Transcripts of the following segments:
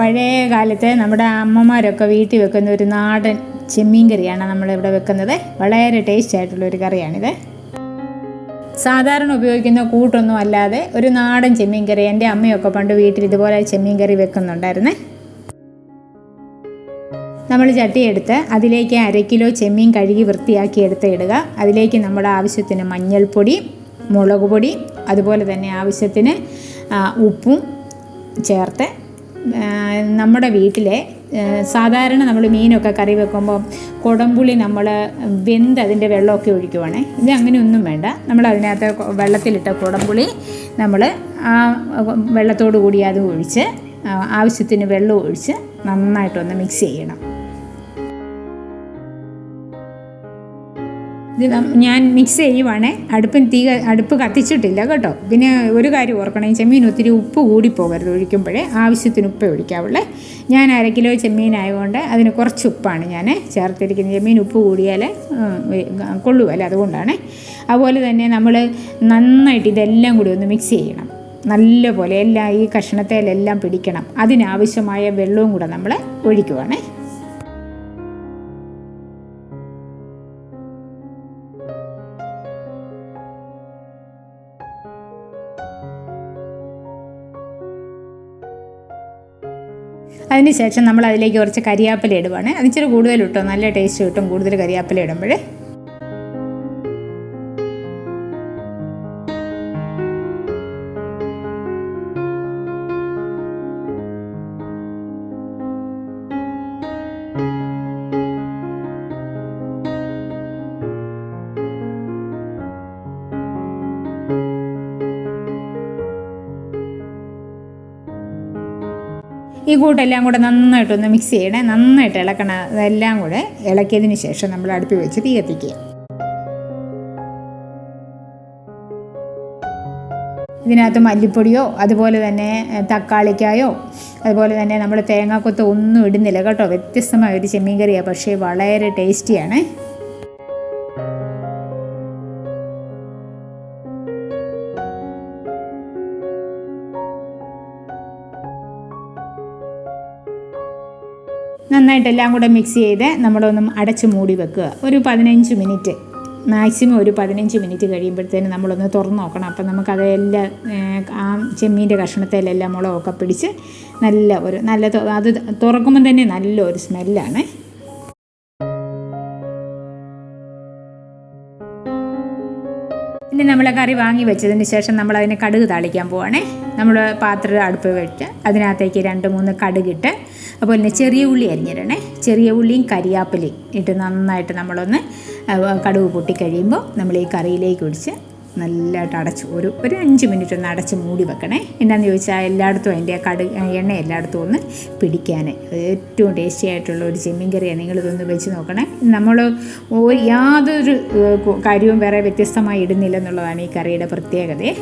പഴയ കാലത്തെ നമ്മുടെ അമ്മമാരൊക്കെ വീട്ടിൽ വെക്കുന്ന ഒരു നാടൻ ചെമ്മീൻ കറിയാണ് നമ്മളിവിടെ വെക്കുന്നത്. വളരെ ടേസ്റ്റ് ആയിട്ടുള്ള ഒരു കറിയാണിത്. സാധാരണ ഉപയോഗിക്കുന്ന കൂട്ടൊന്നും അല്ലാതെ ഒരു നാടൻ ചെമ്മീൻ കറി എന്റെ അമ്മയൊക്കെ പണ്ട് വീട്ടിൽ ഇതുപോലെ ചെമ്മീൻ കറി വെക്കുന്നുണ്ടായിരുന്നേ. നമ്മൾ ചട്ടിയെടുത്ത് അതിലേക്ക് അര കിലോ ചെമ്മീൻ കഴുകി വൃത്തിയാക്കി എടുത്ത് ഇടുക അതിലേക്ക് നമ്മുടെ ആവശ്യത്തിന് മഞ്ഞൾപ്പൊടി മുളക് പൊടി അതുപോലെ തന്നെ ആവശ്യത്തിന് ഉപ്പും ചേർത്ത് നമ്മുടെ വീട്ടിലെ സാധാരണ നമ്മൾ മീനൊക്കെ കറി വെക്കുമ്പോൾ കുടംപുളി നമ്മൾ വെന്ത് അതിന്റെ വെള്ളമൊക്കെ ഒഴിക്കുവാണേ. ഇത് അങ്ങനെയൊന്നും വേണ്ട. നമ്മൾ അതിനകത്ത് വെള്ളത്തിലിട്ട കുടംപുളി നമ്മൾ ആ വെള്ളത്തോടു കൂടി അത് ഒഴിച്ച് ആവശ്യത്തിന് വെള്ളം ഒഴിച്ച് നന്നായിട്ടൊന്ന് മിക്സ് ചെയ്യണം. ഞാൻ മിക്സ് ചെയ്യുവാണേ. അടുപ്പിന് തീ അടുപ്പ് കത്തിച്ചിട്ടില്ല കേട്ടോ. പിന്നെ ഒരു കാര്യം ഓർക്കണം ചെമ്മീൻ ഒത്തിരി ഉപ്പ് കൂടിപ്പോകരുത് ഒഴിക്കുമ്പോഴേ. ആവശ്യത്തിന് ഉപ്പ് ഒഴിക്കാവുള്ളേ. ഞാൻ അര കിലോ ചെമ്മീൻ ആയതുകൊണ്ട് അതിന് കുറച്ച് ഉപ്പാണ് ഞാൻ ചേർത്തിരിക്കുന്നത്. ചെമ്മീൻ ഉപ്പ് കൂടിയാൽ കൊള്ളുമല്ലേ അതുകൊണ്ടാണ്. അതുപോലെ തന്നെ നമ്മൾ നന്നായിട്ട് ഇതെല്ലാം കൂടി ഒന്ന് മിക്സ് ചെയ്യണം. നല്ല പോലെ എല്ലാം ഈ കഷ്ണത്തേലെല്ലാം പിടിക്കണം. അതിനാവശ്യമായ വെള്ളവും കൂടെ നമ്മൾ ഒഴിക്കുവാണേ. അതിനുശേഷം നമ്മൾ അതിലേക്ക് കുറച്ച് കരിയാപ്പില ഇടുവാണ്. അതിച്ചിരി കൂടുതൽ ഇട്ടോ? നല്ല ടേസ്റ്റ് കിട്ടും. കൂടുതൽ കരിയാപ്പില ഇടുമ്പോൾ ഈ കൂട്ടെല്ലാം കൂടെ നന്നായിട്ടൊന്ന് മിക്സ് ചെയ്യണേ. നന്നായിട്ട് ഇളക്കണം അതെല്ലാം കൂടെ ഇളക്കിയതിന് ശേഷം നമ്മൾ അടുപ്പി വെച്ച് തീ കത്തിക്കുക. ഇതിനകത്ത് മല്ലിപ്പൊടിയോ അതുപോലെ തന്നെ തക്കാളിക്കായോ അതുപോലെ തന്നെ നമ്മൾ തേങ്ങാക്കൊത്ത് ഒന്നും ഇടുന്നില്ല കേട്ടോ. വ്യത്യസ്തമായ ഒരു ചെമ്മീൻ കറിയാണ് പക്ഷേ വളരെ ടേസ്റ്റിയാണ് നന്നായിട്ട് എല്ലാം കൂടെ മിക്സ് ചെയ്ത് നമ്മളൊന്നും അടച്ച് മൂടി വെക്കുക. ഒരു പതിനഞ്ച് മിനിറ്റ് മാക്സിമം ഒരു പതിനഞ്ച് മിനിറ്റ് കഴിയുമ്പോഴത്തേന് നമ്മളൊന്ന് തുറന്ന് നോക്കണം. അപ്പം നമുക്കതെല്ലാം ആ ചെമ്മീന്റെ കഷ്ണത്തിലെല്ലാം മുളകൊക്കെ പിടിച്ച് നല്ല ഒരു നല്ല അത് തുറക്കുമ്പം തന്നെ നല്ലൊരു സ്മെല്ലാണ് നമ്മൾ കറി വാങ്ങി വെച്ചതിന് ശേഷം നമ്മൾ അതിനെ കടുക് താളിക്കാൻ പോവാണേ. നമ്മൾ പാത്രം അടുപ്പ് വെച്ച് അതിനകത്തേക്ക് രണ്ട് മൂന്ന് കടുകിട്ട് അതുപോലെ തന്നെ ചെറിയ ഉള്ളി അരിഞ്ഞിടണേ. ചെറിയ ഉള്ളിയും കരിയാപ്പിലയും ഇട്ട് നന്നായിട്ട് നമ്മളൊന്ന് കടുക് പൊട്ടിക്കഴിയുമ്പോൾ നമ്മൾ ഈ കറിയിലേക്ക് ഒഴിച്ച് നല്ലതായിട്ട് അടച്ച് ഒരു ഒരു അഞ്ച് മിനിറ്റ് ഒന്ന് അടച്ച് മൂടി വെക്കണേ. എന്നാന്ന് ചോദിച്ചാൽ എല്ലായിടത്തും അതിന്റെ കടു എണ്ണ എല്ലായിടത്തും ഒന്ന് പിടിക്കാൻ ഏറ്റവും ടേസ്റ്റി ആയിട്ടുള്ള ഒരു ചെമ്മീൻ കറിയാണ് നിങ്ങളിതൊന്ന് വെച്ച് നോക്കണേ. നമ്മൾ യാതൊരു കാര്യവും വേറെ വ്യത്യസ്തമായി ഇടുന്നില്ല എന്നുള്ളതാണ് ഈ കറിയുടെ പ്രത്യേകത.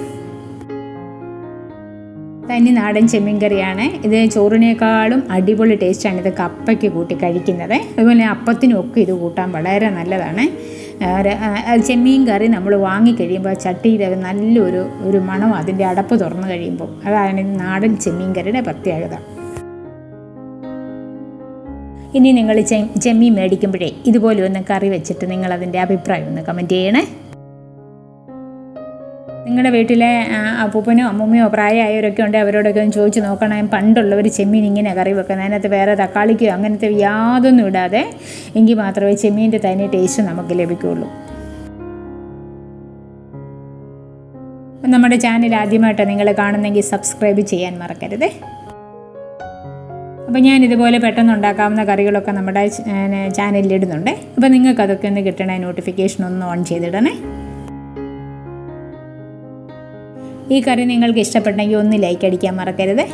തനി നാടൻ ചെമ്മീൻ കറിയാണ്. ഇത് ചോറിനേക്കാളും അടിപൊളി ടേസ്റ്റാണ് ഇത് കപ്പയ്ക്ക് കൂട്ടി കഴിക്കുന്നത്. അതുപോലെ അപ്പത്തിനും ഒക്കെ ഇത് കൂട്ടാൻ വളരെ നല്ലതാണ്. ചെമ്മീൻ കറി നമ്മൾ വാങ്ങിക്കഴിയുമ്പോൾ ചട്ടിയിൽ നല്ലൊരു ഒരു മണം അതിന്റെ അടപ്പ് തുറന്നു കഴിയുമ്പോൾ അതാണ് നാടൻ ചെമ്മീൻ കറിയുടെ പ്രത്യേകത. ഇനി നിങ്ങൾ ചെമ്മീൻ മേടിക്കുമ്പോഴേ ഇതുപോലെ ഒന്ന് കറി വെച്ചിട്ട് നിങ്ങൾ അതിന്റെ അഭിപ്രായം ഒന്ന് കമന്റ് ചെയ്യണേ. നിങ്ങളുടെ വീട്ടിലെ അപ്പൂപ്പനും അമ്മൂമ്മയോ പ്രായമായവരൊക്കെ ഉണ്ട് അവരോടൊക്കെ ഒന്ന് ചോദിച്ച് നോക്കണം. പണ്ടുള്ളവർ ചെമ്മീൻ ഇങ്ങനെ കറി വെക്കുന്നത്. അതിനകത്ത് വേറെ തക്കാളിക്കോ അങ്ങനത്തെ യാതൊന്നും ഇടാതെ എങ്കിൽ മാത്രമേ ചെമ്മീന്റെ തനി ടേസ്റ്റ് നമുക്ക് ലഭിക്കുകയുള്ളൂ. നമ്മുടെ ചാനൽ ആദ്യമായിട്ട് നിങ്ങൾ കാണുന്നെങ്കിൽ സബ്സ്ക്രൈബ് ചെയ്യാൻ മറക്കരുത്. അപ്പോൾ ഞാൻ ഇതുപോലെ പെട്ടെന്ന് ഉണ്ടാക്കാവുന്ന കറികളൊക്കെ നമ്മുടെ ചാനലിൽ ഇടുന്നുണ്ട്. അപ്പോൾ നിങ്ങൾക്ക് അതൊക്കെ ഒന്ന് കിട്ടണേ നോട്ടിഫിക്കേഷൻ ഒന്ന് ഓൺ ചെയ്തിടണേ. ഈ കറി നിങ്ങൾക്ക് ഇഷ്ടപ്പെട്ടെങ്കിൽ ഒന്ന് ലൈക്ക് അടിക്കാൻ മറക്കരുത്.